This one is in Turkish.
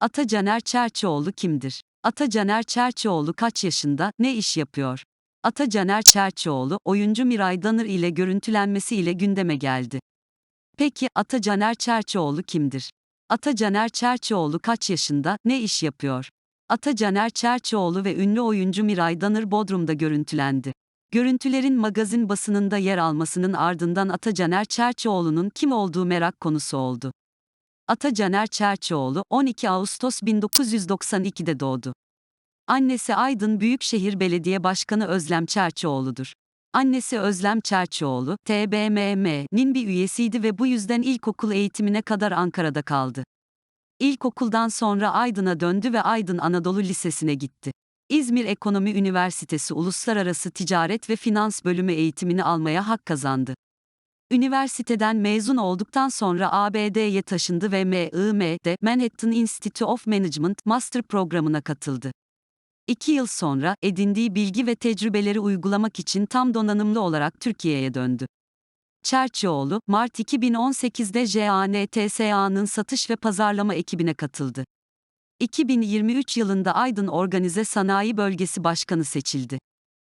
Ata Caner Çerçioğlu kimdir? Ata Caner Çerçioğlu kaç yaşında, ne iş yapıyor? Ata Caner Çerçioğlu, oyuncu Miray Danır ile görüntülenmesiyle gündeme geldi. Peki, Ata Caner Çerçioğlu kimdir? Ata Caner Çerçioğlu kaç yaşında, ne iş yapıyor? Ata Caner Çerçioğlu ve ünlü oyuncu Miray Danır Bodrum'da görüntülendi. Görüntülerin magazin basınında yer almasının ardından Ata Caner Çerçioğlu'nun kim olduğu merak konusu oldu. Ata Caner Çerçioğlu, 12 Ağustos 1992'de doğdu. Annesi Aydın Büyükşehir Belediye Başkanı Özlem Çerçioğlu'dur. Annesi Özlem Çerçioğlu, TBMM'nin bir üyesiydi ve bu yüzden ilkokul eğitimine kadar Ankara'da kaldı. İlkokuldan sonra Aydın'a döndü ve Aydın Anadolu Lisesi'ne gitti. İzmir Ekonomi Üniversitesi Uluslararası Ticaret ve Finans Bölümü eğitimini almaya hak kazandı. Üniversiteden mezun olduktan sonra ABD'ye taşındı ve MIM'de Manhattan Institute of Management Master programına katıldı. İki yıl sonra, edindiği bilgi ve tecrübeleri uygulamak için tam donanımlı olarak Türkiye'ye döndü. Çerçioğlu, Mart 2018'de JANTSA'nın satış ve pazarlama ekibine katıldı. 2023 yılında Aydın Organize Sanayi Bölgesi Başkanı seçildi.